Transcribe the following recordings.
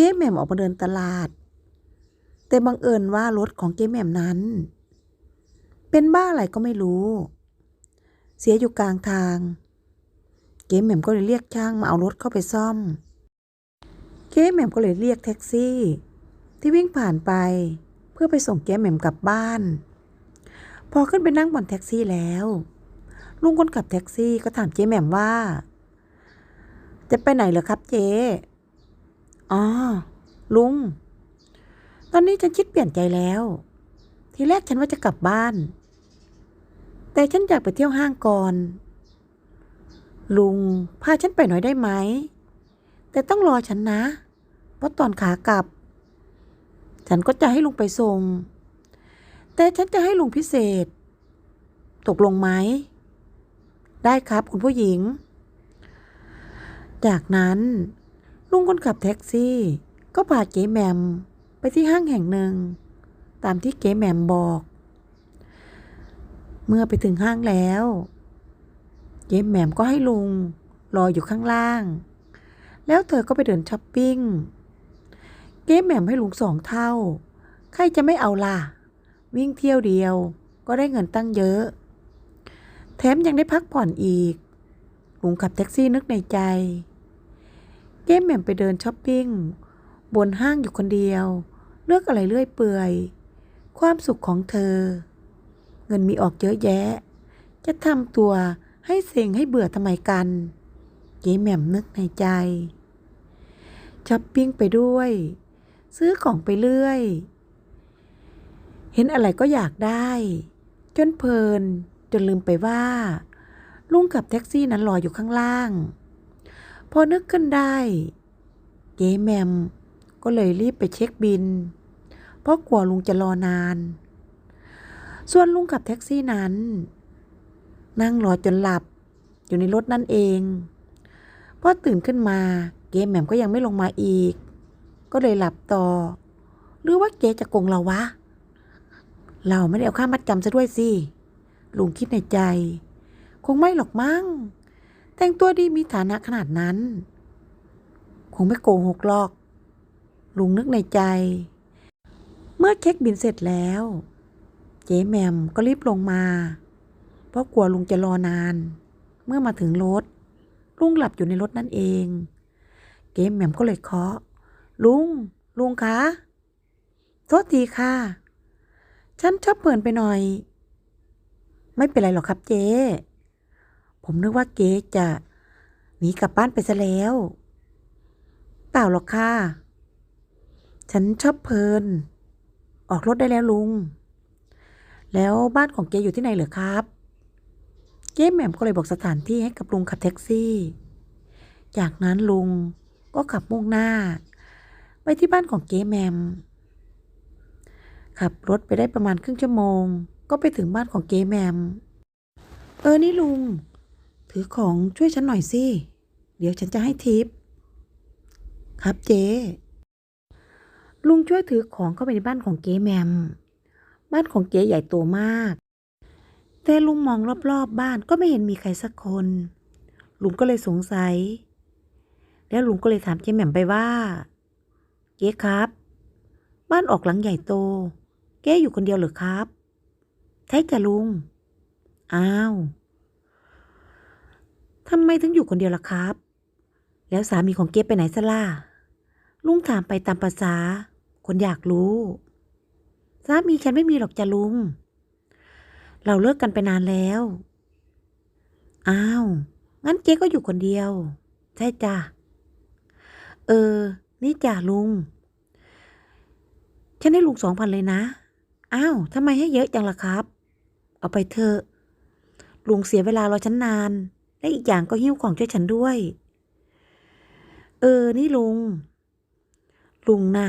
เก๊แหม่มออกมาเดินตลาด แต่บังเอิญว่ารถของเก๊แหม่มนั้น เป็นบ้าอะไรก็ไม่รู้ เสียอยู่กลางทาง เก๊แหม่มก็เลยเรียกช่างมาเอารถเข้าไปซ่อม เก๊แหม่มก็เลยเรียกแท็กซี่ ที่วิ่งผ่านไป เพื่อไปส่งเก๊แหม่มกลับบ้าน พอขึ้นไปนั่งบนแท็กซี่แล้ว ลุงคนขับแท็กซี่ก็ถามเจ๊แหม่มว่า จะไปไหนเหรอครับเจ๊ อ๋อลุง ตอนนี้ฉันคิดเปลี่ยนใจแล้ว ทีแรกฉันว่าจะกลับบ้าน แต่ฉันอยากไปเที่ยวห้างก่อน ลุง พาฉันไปหน่อยได้ไหม แต่ต้องรอฉันนะ เพราะตอนขากลับ ฉันก็จะให้ลุงไปส่ง แต่ฉันจะให้ลุงพิเศษ ตกลงไหม ได้ครับคุณผู้หญิง จากนั้น ลุงคนขับแท็กซี่ ก็พาเก๋แหมมไปที่ห้างแห่งหนึ่ง ตามที่เก๋แหมมบอก เมื่อไปถึงห้างแล้ว เก๋แหมมก็ให้ลุงรออยู่ข้างล่าง แล้วเธอก็ไปเดินช้อปปิ้ง เก๋แหม่มให้ลุงสองเท่า ใครจะไม่เอาล่ะ วิ่งเที่ยวเดียวก็ได้เงินตั้งเยอะ แถมยังได้พักผ่อนอีก ลุงขับแท็กซี่นึกในใจ เก้แหม่มไปเดินช้อปปิ้ง บนห้างอยู่คนเดียว เลือกอะไรเรื่อยเปื่อย ความสุขของเธอ เงินมีออกเยอะแยะ จะทำตัวให้เซ็งให้เบื่อทำไมกันเก้แหม่มนึกในใจช้อปปิ้งไปด้วย ซื้อของไปเรื่อย เห็นอะไรก็อยากได้ จนเพลินจนลืมไปว่า ลุงขับแท็กซี่นั้นรออยู่ข้างล่าง พอนึกขึ้นได้ เจ๊แมมก็เลยรีบไปเช็คบิน เพราะกลัวลุงจะรอนาน ส่วนลุงขับแท็กซี่นั้น นั่งรอจนหลับอยู่ในรถนั่นเองพอตื่นขึ้นมาเจ๊แหม่มก็ยังไม่ลงมาอีก ก็เลยหลับต่อ หรือว่าเจ๊จะโกงเราวะ เราไม่ได้เอาค่ามัดจำซะด้วยสิ ลุงคิดในใจ คงไม่หรอกมั้ง แต่งตัวดีมีฐานะขนาดนั้น คงไม่โกหกหรอก ลุงนึกในใจ เมื่อเช็คบินเสร็จแล้ว เจ๊แหมมก็รีบลงมา เพราะกลัวลุงจะรอนาน เมื่อมาถึงรถ ลุงหลับอยู่ในรถนั่นเอง เจ๊แหมมก็เลยเคาะ ลุง ลุงคะโทษทีค่ะ ฉันชอบเปินไปหน่อย ไม่เป็นไรหรอกครับเจ๊ ผมนึกว่าเจ๊จะหนีกลับบ้านไปซะแล้ว เปล่าหรอกค่ะ ฉันชอบเพลิน ออกรถได้แล้วลุง แล้วบ้านของเจ๊อยู่ที่ไหนเหรอครับ เจ๊แหม่มก็เลยบอกสถานที่ให้กับลุงขับแท็กซี่ จากนั้นลุงก็ขับมุ่งหน้า ไปที่บ้านของเจ๊แหม่มขับรถไปได้ประมาณครึ่งชั่วโมง ก็ไปถึงบ้านของเจ๊แหมม เออ นี่ลุง ถือของช่วยฉันหน่อยสิ เดี๋ยวฉันจะให้ทิป ครับเจ๊ลุงช่วยถือของเข้าไปในบ้านของเจ๊แหมม บ้านของเจ๊ใหญ่โตมาก แต่ลุงมองรอบๆบบ้านก็ไม่เห็นมีใครสักคน ลุงก็เลยสงสัย แล้วลุงก็เลยถามเจ๊แหม่มไปว่า เจ๊ครับ บ้านออกหลังใหญ่โตเก๊อยู่คนเดียวหรือครับ ใช่จ้ะลุง อ้าว ทำไมถึงอยู่คนเดียวล่ะครับ แล้วสามีของเก๊ไปไหนซะล่ะ ลุงถามไปตามภาษา คนอยากรู้ สามีฉันไม่มีหรอกจ้ะลุง เราเลิกกันไปนานแล้ว อ้าว งั้นเจ๊ก็อยู่คนเดียว ใช่จ้ะ เออ นี่จ้ะลุง ฉันให้ลุงสองพันเลยนะ อ้าว ทำไมให้เยอะจังล่ะครับ เอาไปเถอะ ลุงเสียเวลารอฉันนาน และอีกอย่างก็หิ้วของช่วยฉันด้วย เออ นี่ลุง ลุงน่ะ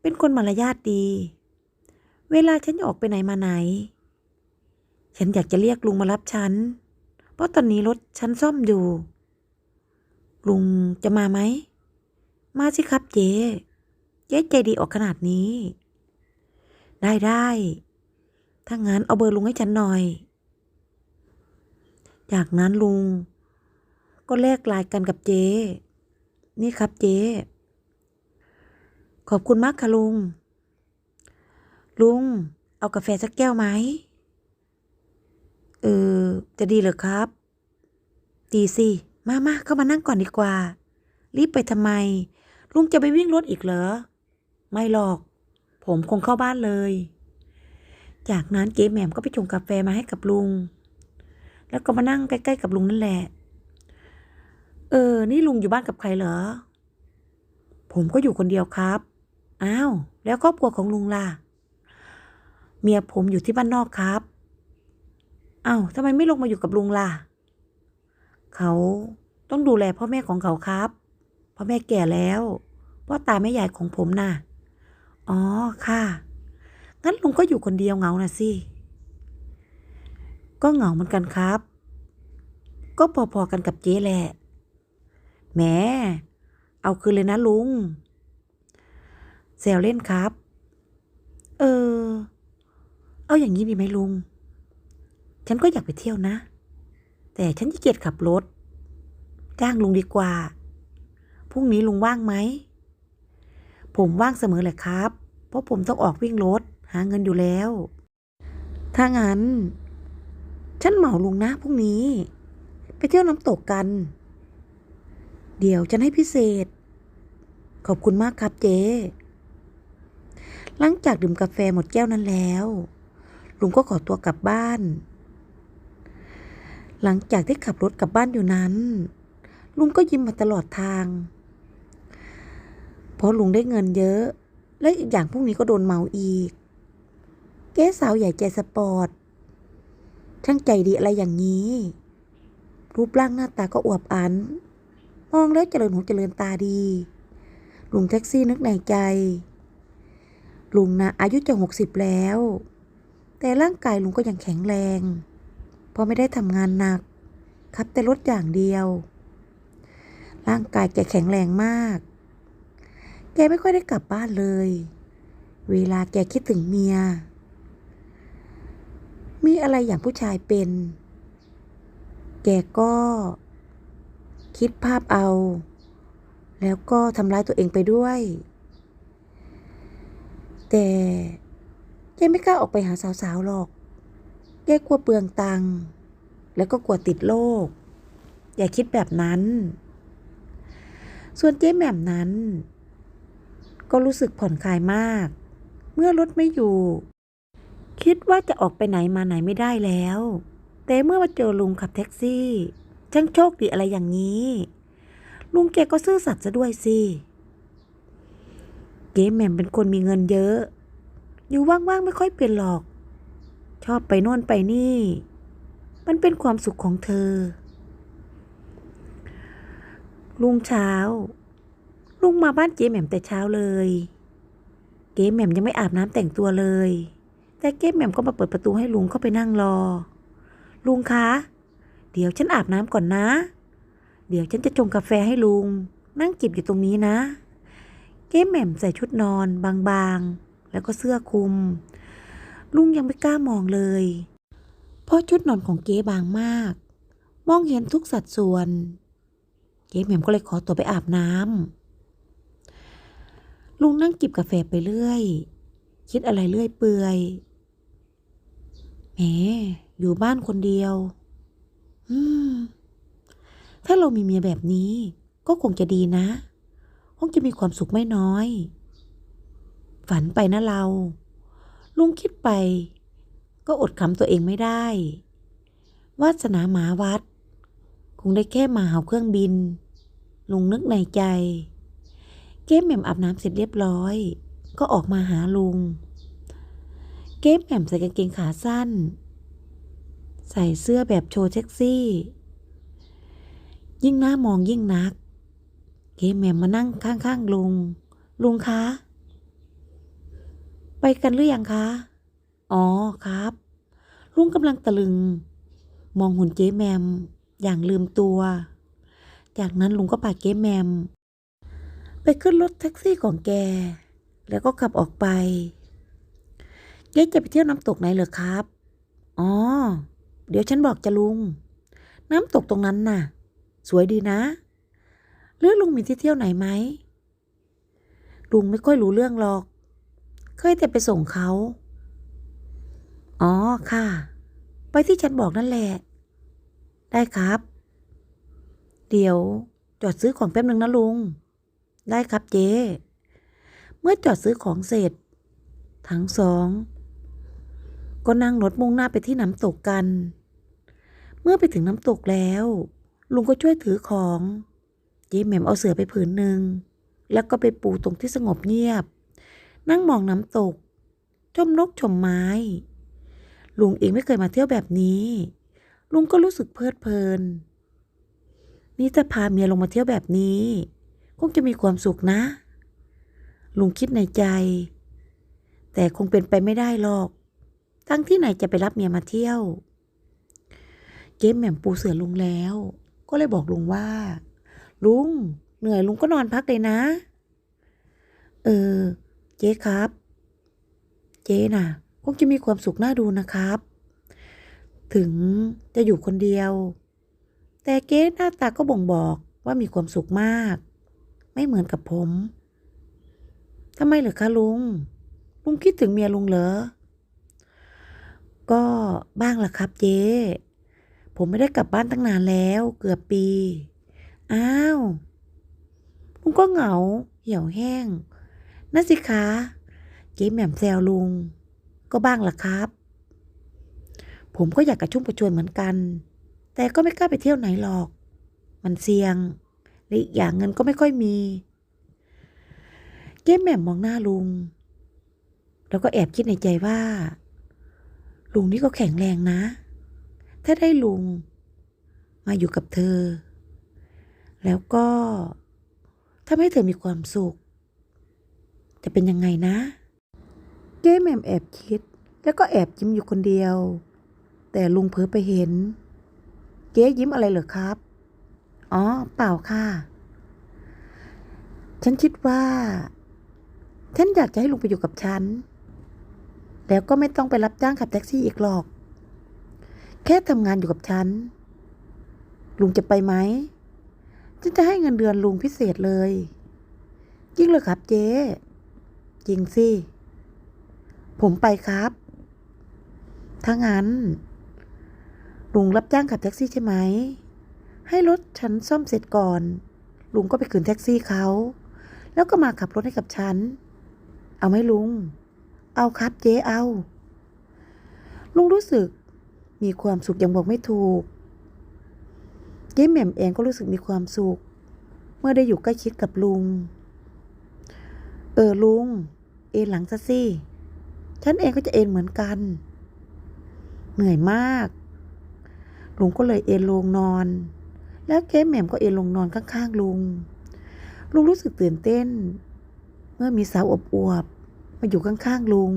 เป็นคนมารยาทดี เวลาฉันออกไปไหนมาไหน ฉันอยากจะเรียกลุงมารับฉัน เพราะตอนนี้รถฉันซ่อมอยู่ ลุงจะมาไหม มาสิครับเจ๊ เจ๊ใจดีออกขนาดนี้ ได้ได้ ถ้างั้นเอาเบอร์ลุงให้ฉันหน่อย จากนั้นลุง ก็แลกไลายกันกับเจ๊นี่ครับเจ๊ขอบคุณมากค่ะลุง ลุง เอากาแฟสักแก้วไหม เออ จะดีเหรอครับ ดีสิ มามาเข้ามานั่งก่อนดีกว่า รีบไปทำไม ลุงจะไปวิ่งรถอีกเหรอ ไม่หรอก ผมคงเข้าบ้านเลย จากนั้นเจ๊แหม่มก็ไปชงกาแฟมาให้กับลุง แล้วก็มานั่งใกล้ๆกับลุงนั่นแหละ เออ นี่ลุงอยู่บ้านกับใครเหรอ ผมก็อยู่คนเดียวครับ อ้าว แล้วครอบครัวของลุงล่ะ เมียผมอยู่ที่บ้านนอกครับ อ้าวทำไมไม่ลงมาอยู่กับลุงล่ะ เขาต้องดูแลพ่อแม่ของเขาครับ พ่อแม่แก่แล้ว พ่อตาแม่ยายของผมน่ะ อ๋อ ค่ะ งั้นลุงก็อยู่คนเดียวเหงาน่ะสิ ก็เหงาเหมือนกันครับ ก็พอๆกันกับเจ๊แหละแหมเอาคืนเลยนะลุงแซวเล่นครับ เออ เอาอย่างนี้ดีไหมลุง ฉันก็อยากไปเที่ยวนะ แต่ฉันขี้เกียจขับรถ จ้างลุงดีกว่า พรุ่งนี้ลุงว่างไหม ผมว่างเสมอแหละครับ เพราะผมต้องออกวิ่งรถ หาเงินอยู่แล้ว ถ้างั้น ฉันเหมาลุงนะพรุ่งนี้ ไปเที่ยวน้ำตกกัน เดี๋ยวฉันให้พิเศษ ขอบคุณมากครับเจ๊หลังจากดื่มกาแฟหมดแก้วนั้นแล้ว ลุงก็ขอตัวกลับบ้าน หลังจากที่ขับรถกลับบ้านอยู่นั้น ลุงก็ยิ้มมาตลอดทาง เพราะลุงได้เงินเยอะ และอีกอย่างพรุ่งนี้ก็โดนเมาอีกเก๊สาวใหญ่ใจสปอร์ต ช่างใจดีอะไรอย่างนี้ รูปร่างหน้าตาก็อวบอัน มองแล้วเจริญหูเจริญตาดี ลุงแท็กซี่นึกในใจ ลุงนะอายุจะหกสิบแล้ว แต่ร่างกายลุงก็ยังแข็งแรง เพราะไม่ได้ทำงานหนัก ขับแต่รถอย่างเดียว ร่างกายแกแข็งแรงมาก แกไม่ค่อยได้กลับบ้านเลย เวลาแกคิดถึงเมีย มีอะไรอย่างผู้ชายเป็น แกก็คิดภาพเอา แล้วก็ทำร้ายตัวเองไปด้วย แต่แกไม่กล้าออกไปหาสาวๆหรอก แกกลัวเปลืองตังค์ แล้วก็กลัวติดโรค อย่าคิดแบบนั้น ส่วนเจ๊แหม่มนั้น ก็รู้สึกผ่อนคลายมาก เมื่อรถไม่อยู่ คิดว่าจะออกไปไหนมาไหนไม่ได้แล้ว แต่เมื่อมาเจอลุงขับแท็กซี่ช่างโชคดีอะไรอย่างนี้ ลุงแกก็ซื่อสัตย์ซะด้วยสิ เก๋แหม่มเป็นคนมีเงินเยอะ อยู่ว่างๆไม่ค่อยเป็นหรอก ชอบไปโน่นไปนี่ มันเป็นความสุขของเธอ ลุงเช้า ลุงมาบ้านเจ๊แหม่มแต่เช้าเลย เก๋แหม่มยังไม่อาบน้ำแต่งตัวเลย แต่เก๋แหม่มก็มาเปิดประตูให้ลุงเข้าไปนั่งรอ ลุงคะ เดี๋ยวฉันอาบน้ำก่อนนะ เดี๋ยวฉันจะชงกาแฟให้ลุง นั่งจิบอยู่ตรงนี้นะ เก๋แหม่มใส่ชุดนอนบางๆ แล้วก็เสื้อคลุม ลุงยังไม่กล้ามองเลย เพราะชุดนอนของเก๋บางมาก มองเห็นทุกสัดส่วน เก๋แหม่มก็เลยขอตัวไปอาบน้ำลุงนั่งจิบกาแฟไปเรื่อยคิดอะไรเรื่อยเปื่อย แหมอยู่บ้านคนเดียว อืม ถ้าเรามีเมียแบบนี้ ก็คงจะดีนะ คงจะมีความสุขไม่น้อย ฝันไปนะเรา ลุงคิดไป ก็อดคำตัวเองไม่ได้ วาสนาหมาวัด คงได้แค่มาหาเครื่องบิน ลุงนึกในใจ เก๊แหม่มอาบน้ำเสร็จเรียบร้อย ก็ออกมาหาลุง เก๊แหม่มใส่กางเกงขาสั้น ใส่เสื้อแบบโชว์เซ็กซี่ ยิ่งหน้ามองยิ่งนัก เก๊แหม่มมานั่งข้างๆลุง ลุงคะ ไปกันหรือยังคะ อ๋อครับ ลุงกำลังตะลึง มองหุ่นเจ๊แมม อย่างลืมตัว จากนั้นลุงก็พาเจ๊แมม ไปขึ้นรถแท็กซี่ของแก แล้วก็ขับออกไป เจ๊จะไปเที่ยวน้ำตกไหนเหรอครับ อ๋อ เดี๋ยวฉันบอกจะลุง น้ำตกตรงนั้นน่ะ สวยดีนะหรือลุงมีที่เที่ยวไหนไหมลุงไม่ค่อยรู้เรื่องหรอก เคยแต่ไปส่งเขา อ๋อค่ะ ไปที่ฉันบอกนั่นแหละ ได้ครับ เดี๋ยวจอดซื้อของแป๊บหนึ่งนะลุง ได้ครับเจ๊ เมื่อจอดซื้อของเสร็จ ทั้งสอง ก็นั่งรถมุ่งหน้าไปที่น้ำตกกัน เมื่อไปถึงน้ำตกแล้ว ลุงก็ช่วยถือของเจ๊แหม่มเอาเสือไปผืนหนึ่ง แล้วก็ไปปูตรงที่สงบเงียบ นั่งมองน้ำตก ชมนกชมไม้ ลุงเองไม่เคยมาเที่ยวแบบนี้ ลุงก็รู้สึกเพลิดเพลิน นี่จะพาเมียลงมาเที่ยวแบบนี้ คงจะมีความสุขนะ ลุงคิดในใจ แต่คงเป็นไปไม่ได้หรอก ทั้งที่ไหนจะไปรับเมียมาเที่ยว เจ๊แหม่มปูเสือลุงแล้ว ก็เลยบอกลุงว่า ลุง เหนื่อยลุงก็นอนพักเลยนะ เออ เจ๊ครับ เจ๊น่ะคงจะมีความสุขน่าดูนะครับ ถึงจะอยู่คนเดียว แต่เก๊หน้าตาก็บ่งบอกว่ามีความสุขมาก ไม่เหมือนกับผมทำไมเหรอคะลุง ลุงคิดถึงเมียลุงเหรอ ก็บ้างล่ะครับเจ๊ผมไม่ได้กลับบ้านตั้งนานแล้ว เกือบปี อ้าวลุงก็เหงา เหี่ยวแห้งนั่นสิคะเจ๊แหม่มแซวลุง ก็บ้างล่ะครับ ผมก็อยากกระชุ่มกระชวยเหมือนกัน แต่ก็ไม่กล้าไปเที่ยวไหนหรอก มันเสี่ยงและอีกอย่างเงินก็ไม่ค่อยมี เจ๊แหม่มมองหน้าลุง แล้วก็แอบคิดในใจว่า ลุงนี่ก็แข็งแรงนะ ถ้าได้ลุง มาอยู่กับเธอ แล้วก็ทำให้เธอมีความสุข จะเป็นยังไงนะเจ๊แหม่มแอบคิด แล้วก็แอบยิ้มอยู่คนเดียว แต่ลุงเผลอไปเห็น เจ๊ยิ้มอะไรเหรอครับ อ๋อ เปล่าค่ะ ฉันคิดว่า ฉันอยากจะให้ลุงไปอยู่กับฉัน แล้วก็ไม่ต้องไปรับจ้างขับแท็กซี่อีกหรอก แค่ทำงานอยู่กับฉัน ลุงจะไปไหม ฉันจะให้เงินเดือนลุงพิเศษเลย จริงเหรอครับเจ๊จริงสิ ผมไปครับ ถ้างั้น ลุงรับจ้างขับแท็กซี่ใช่ไหม ให้รถฉันซ่อมเสร็จก่อน ลุงก็ไปขึ้นแท็กซี่เขา แล้วก็มาขับรถให้กับฉัน เอาไหมลุง เอาครับเจ๊เอา ลุงรู้สึกมีความสุขอย่างบอกไม่ถูก เจ๊แหม่มเองก็รู้สึกมีความสุข เมื่อได้อยู่ใกล้ชิดกับลุง เออลุง เอนหลังซะสิ ฉันเองก็จะเอนเหมือนกัน เหนื่อยมาก ลุงก็เลยเอนลงนอน แล้วเจ๊แหม่มก็เอนลงนอนข้างๆลุง ลุงรู้สึกตื่นเต้น เมื่อมีสาวอบอวบ มาอยู่ข้างๆลุง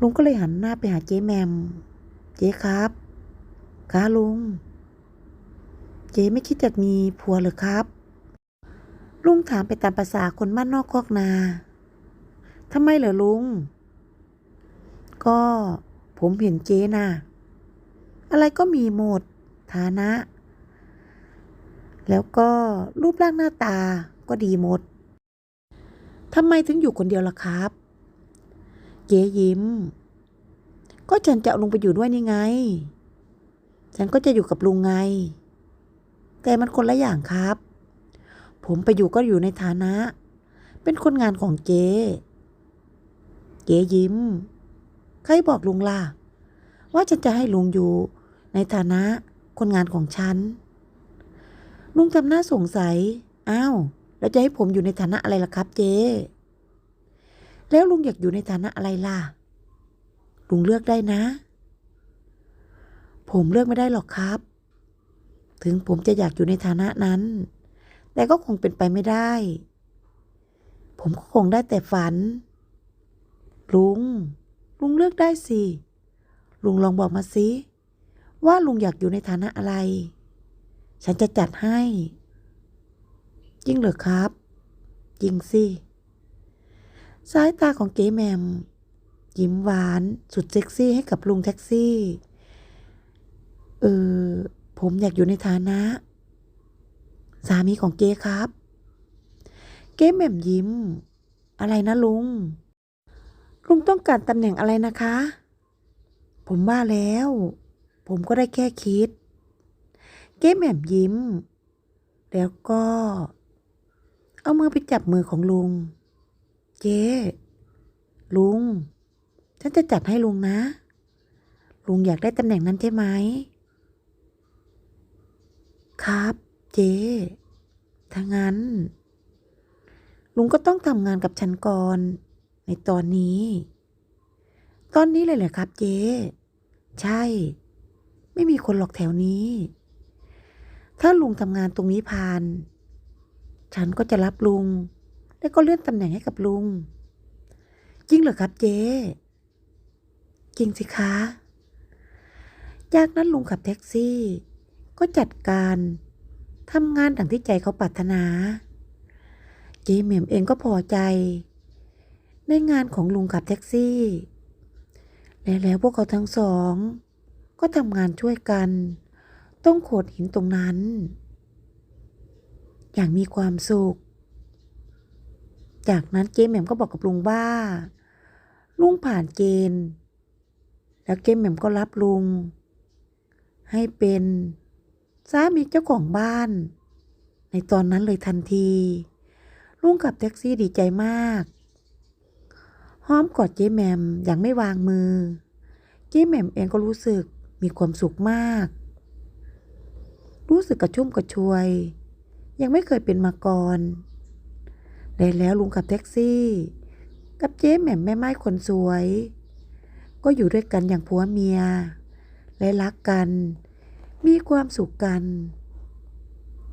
ลุงก็เลยหันหน้าไปหาเจ๊แมม เจ๊ครับคะลุง เจ๊ไม่คิดจะมีผัวหรือครับ ลุงถามไปตามภาษาคนบ้านนอกคอกนาทำไมเหรอลุง ก็ผมเห็นเจ๊น่ะ อะไรก็มีหมด ฐานะ แล้วก็รูปร่างหน้าตาก็ดีหมด ทำไมถึงอยู่คนเดียวล่ะครับเจ๊ยิ้ม ก็ฉันจะเอาลุงไปอยู่ด้วยนี่ไง ฉันก็จะอยู่กับลุงไง แต่มันคนละอย่างครับ ผมไปอยู่ก็อยู่ในฐานะ เป็นคนงานของเจ๊เจ๊ยิ้ม ใครบอกลุงล่ะ ว่าฉันจะให้ลุงอยู่ในฐานะคนงานของฉัน ลุงทำหน้าสงสัย อ้าว แล้วจะให้ผมอยู่ในฐานะอะไรล่ะครับเจ๊ แล้วลุงอยากอยู่ในฐานะอะไรล่ะ ลุงเลือกได้นะ ผมเลือกไม่ได้หรอกครับ ถึงผมจะอยากอยู่ในฐานะนั้น แต่ก็คงเป็นไปไม่ได้ ผมก็คงได้แต่ฝัน ลุง ลุงเลือกได้สิ ลุงลองบอกมาสิว่าลุงอยากอยู่ในฐานะอะไร ฉันจะจัดให้ จริงเหรอครับ จริงสิ สายตาของเก๋แมม ยิ้มหวานสุดเซ็กซี่ให้กับลุงแท็กซี่ เออ ผมอยากอยู่ในฐานะ สามีของเจ๊ครับ เก๊แหม่มยิ้ม อะไรนะลุง ลุงต้องการตำแหน่งอะไรนะคะ ผมว่าแล้ว ผมก็ได้แค่คิด เก๊แหม่มยิ้มแล้วก็ เอามือไปจับมือของลุง เจ๊ลุง ฉันจะจัดให้ลุงนะ ลุงอยากได้ตำแหน่งนั้นใช่ไหม ครับเจ๊ถ้างั้น ลุงก็ต้องทำงานกับฉันก่อน ในตอนนี้ ตอนนี้เลยเหรอครับเจ๊ใช่ ไม่มีคนหรอกแถวนี้ ถ้าลุงทำงานตรงนี้ผ่าน ฉันก็จะรับลุง แล้วก็เลื่อนตำแหน่งให้กับลุง จริงเหรอครับเจ๊จริงสิคะ จากนั้นลุงขับแท็กซี่ ก็จัดการทำงานดังที่ใจเขาปรารถนา เจ๊เหม่มเองก็พอใจ ในงานของลุงขับแท็กซี่ และแล้วพวกเขาทั้งสอง ก็ทำงานช่วยกัน ต้องโขดหินตรงนั้น อย่างมีความสุข จากนั้นเจ๊แหม่มก็บอกกับลุงว่า ลุงผ่านเกณฑ์ แล้วเจ๊แหม่มก็รับลุง ให้เป็นสามีเจ้าของบ้าน ในตอนนั้นเลยทันที ลุงขับแท็กซี่ดีใจมากห้อมกอดเจ๊แหม่มอย่างไม่วางมือ เจ๊แหม่มเองก็รู้สึกมีความสุขมาก รู้สึกกระชุ่มกระชวย ยังไม่เคยเป็นมาก่อนและแล้วลุงขับแท็กซี่ กับเจ๊แหม่มแม่ไม้คนสวย ก็อยู่ด้วยกันอย่างผัวเมีย และรักกัน มีความสุขกัน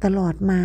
ตลอดมา